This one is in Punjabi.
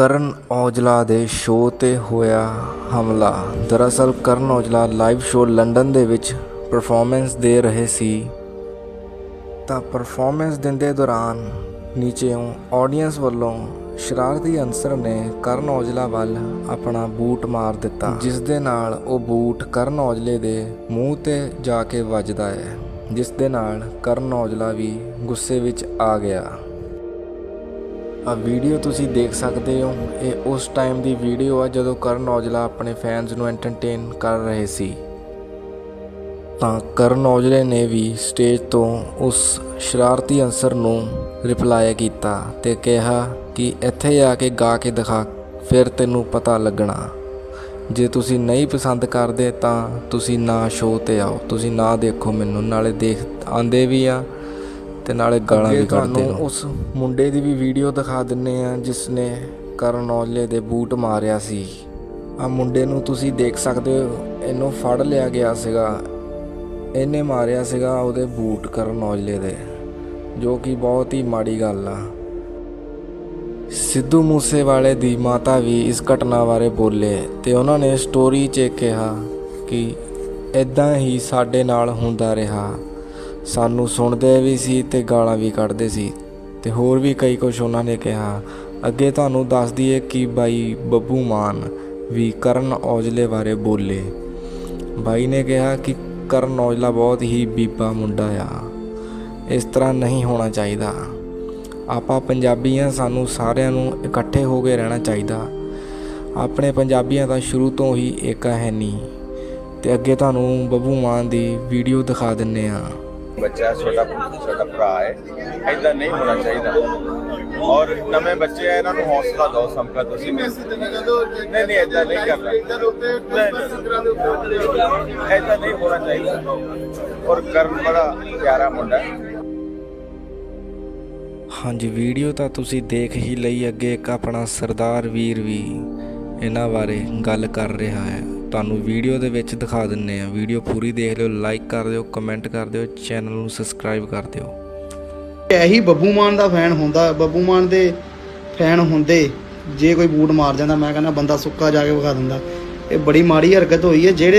ਕਰਨ ਔਜਲਾ ਦੇ ਸ਼ੋਅ ਤੇ ਹੋਇਆ ਹਮਲਾ। ਦਰਅਸਲ ਕਰਨ ਔਜਲਾ ਲਾਈਵ ਸ਼ੋਅ ਲੰਡਨ ਦੇ ਵਿੱਚ ਪਰਫਾਰਮੈਂਸ ਦੇ ਰਹੇ ਸੀ। ਤਾਂ ਪਰਫਾਰਮੈਂਸ ਦਿੰਦੇ ਦੌਰਾਨ ਨੀਚੇੋਂ ਆਡੀਅנס ਵੱਲੋਂ ਸ਼ਰਾਰਤੀ ਅਨਸਰ ਨੇ ਕਰਨ ਔਜਲਾ ਵੱਲ ਆਪਣਾ ਬੂਟ ਮਾਰ ਦਿੱਤਾ, ਜਿਸ ਦੇ ਨਾਲ ਉਹ ਬੂਟ ਕਰਨ ਔਜਲੇ ਦੇ ਮੂੰਹ ਤੇ ਜਾ ਕੇ ਵੱਜਦਾ ਹੈ, ਜਿਸ ਦੇ ਨਾਲ ਕਰਨ ਔਜਲਾ ਵੀ ਗੁੱਸੇ ਵਿੱਚ ਆ ਗਿਆ। ਆ ਵੀਡੀਓ ਤੁਸੀਂ ਦੇਖ ਸਕਦੇ ਹੋ। ਇਹ ਉਸ ਟਾਈਮ ਦੀ ਵੀਡੀਓ ਆ ਜਦੋਂ ਕਰਨ ਔਜਲਾ ਆਪਣੇ ਫੈਨਸ ਨੂੰ ਐਂਟਰਟੇਨ ਕਰ ਰਹੇ ਸੀ। ਤਾਂ ਕਰਨ ਔਜਲੇ ਨੇ ਵੀ ਸਟੇਜ ਤੋਂ ਉਸ ਸ਼ਰਾਰਤੀ ਅਨਸਰ ਨੂੰ ਰਿਪਲਾਈ ਕੀਤਾ ਤੇ ਕਿਹਾ ਕਿ ਇੱਥੇ ਆ ਕੇ ਗਾ ਕੇ ਦਿਖਾ, ਫਿਰ ਤੈਨੂੰ ਪਤਾ ਲੱਗਣਾ। ਜੇ ਤੁਸੀਂ ਨਹੀਂ ਪਸੰਦ ਕਰਦੇ ਤਾਂ ਤੁਸੀਂ ਨਾ ਸ਼ੋਅ ਤੇ ਆਓ, ਤੁਸੀਂ ਨਾ ਦੇਖੋ ਮੈਨੂੰ, ਨਾਲੇ ਦੇਖ ਆਂਦੇ ਵੀ ਆ। ਤੇ ਨਾਲੇ ਗਾਲਾਂ ਵੀ ਕੱਢਦੇ ਹੋ ਉਸ ਮੁੰਡੇ ਦੀ ਵੀ ਵੀਡੀਓ ਦਿਖਾ ਦਿੰਨੇ ਆ ਜਿਸ ਨੇ ਕਰਨ ਔਜਲੇ ਦੇ ਬੂਟ ਮਾਰਿਆ ਸੀ। ਆ ਮੁੰਡੇ ਨੂੰ ਤੁਸੀਂ ਦੇਖ ਸਕਦੇ ਹੋ ਇਹਨੂੰ ਫੜ ਲਿਆ ਗਿਆ ਸੀਗਾ। ਇਹਨੇ ਮਾਰਿਆ ਸੀਗਾ ਉਹਦੇ ਬੂਟ ਕਰਨ ਔਜਲੇ ਦੇ ਜੋ ਕਿ ਬਹੁਤ ਹੀ ਮਾੜੀ ਗੱਲ ਆ। ਸਿੱਧੂ ਮੂਸੇਵਾਲੇ ਦੀ ਮਾਤਾ ਵੀ ਇਸ ਘਟਨਾ ਬਾਰੇ ਬੋਲੇ ਤੇ ਉਹਨਾਂ ਨੇ ਸਟੋਰੀ 'ਚ ਕਿਹਾ ਕਿ ਇਦਾਂ ਹੀ ਸਾਡੇ ਨਾਲ ਹੁੰਦਾ ਰਿਹਾ। ਸਾਨੂੰ ਸੁਣਦੇ ਵੀ ਸੀ ਤੇ ਗਾਲਾਂ ਵੀ ਕੱਢਦੇ ਸੀ। ਤੇ ਹੋਰ ਵੀ ਕਈ ਕੁਝ ਉਹਨਾਂ ਨੇ ਕਿਹਾ। ਅੱਗੇ ਤੁਹਾਨੂੰ ਦੱਸ ਦਈਏ ਕਿ ਬਾਈ ਬੱਬੂ ਮਾਨ ਵੀ ਕਰਨ ਔਜਲੇ ਬਾਰੇ ਬੋਲੇ। ਬਾਈ ਨੇ ਕਿਹਾ ਕਿ ਕਰਨ ਔਜਲਾ ਬਹੁਤ ਹੀ ਬੀਬਾ ਮੁੰਡਾ ਆ। ਇਸ ਤਰ੍ਹਾਂ ਨਹੀਂ ਹੋਣਾ ਚਾਹੀਦਾ। ਆਪਾਂ ਪੰਜਾਬੀ ਆ ਸਾਨੂੰ ਸਾਰਿਆਂ ਨੂੰ ਇਕੱਠੇ ਹੋ ਕੇ ਰਹਿਣਾ ਚਾਹੀਦਾ। ਆਪਣੇ ਪੰਜਾਬੀਆਂ ਦਾ ਸ਼ੁਰੂ ਤੋਂ ਹੀ ਏਕਾ ਹੈ ਨਹੀਂ ਤੇ ਅੱਗੇ ਤੁਹਾਨੂੰ ਬੱਬੂ ਮਾਨ ਦੀ ਵੀਡੀਓ ਦਿਖਾ ਦਿੰਨੇ ਆ। ਬੱਚਾ ਛੋਟਾ ਛੋਟਾ ਭਰਾ ਹੈ ਐਦਾਂ ਨਹੀਂ ਹੋਣਾ ਚਾਹੀਦਾ। ਔਰ ਨਵੇਂ ਬੱਚੇ ਆ, ਇਹਨਾਂ ਨੂੰ ਹੌਸਲਾ ਦਿਓ ਸਮਕਾ ਤੁਸੀਂ ਨਹੀਂ ਨਹੀਂ ਐਦਾਂ ਨਹੀਂ ਕਰਨਾ। ਐਦਾਂ ਨਹੀਂ ਹੋਣਾ ਚਾਹੀਦਾ। ਔਰ ਕਰਨ ਬੜਾ ਪਿਆਰਾ ਮੁੰਡਾ ਹੈ। ਹਾਂਜੀ, ਵੀਡੀਓ ਤਾਂ ਤੁਸੀਂ ਦੇਖ ਹੀ ਲਈ, ਅੱਗੇ ਇੱਕ ਆਪਣਾ ਸਰਦਾਰ ਵੀਰ ਵੀ ਇਹਨਾਂ ਬਾਰੇ ਗੱਲ ਕਰ ਰਿਹਾ ਹੈ। ਤੁਹਾਨੂੰ ਵੀਡੀਓ ਦੇ ਵਿੱਚ ਦਿਖਾ ਦਿੰਨੇ ਆ ਵੀਡੀਓ ਪੂਰੀ ਦੇਖ ਲਿਓ ਲਾਈਕ ਕਰ ਦਿਓ ਕਮੈਂਟ ਕਰ ਦਿਓ ਚੈਨਲ ਨੂੰ ਸਬਸਕ੍ਰਾਈਬ ਕਰ ਦਿਓ। ਇਹੀ ਬੱਬੂ ਮਾਨ ਦਾ ਫੈਨ ਹੁੰਦਾ, ਬੱਬੂ ਮਾਨ ਦੇ ਫੈਨ ਹੁੰਦੇ, ਜੇ ਕੋਈ ਬੂਟ ਮਾਰ ਜਾਂਦਾ, ਮੈਂ ਕਹਿੰਦਾ ਬੰਦਾ ਸੁੱਕਾ ਜਾ ਕੇ ਵਿਖਾ ਦਿੰਦਾ। ਇਹ ਬੜੀ ਮਾੜੀ ਹਰਕਤ ਹੋਈ ਹੈ, ਜਿਹੜੇ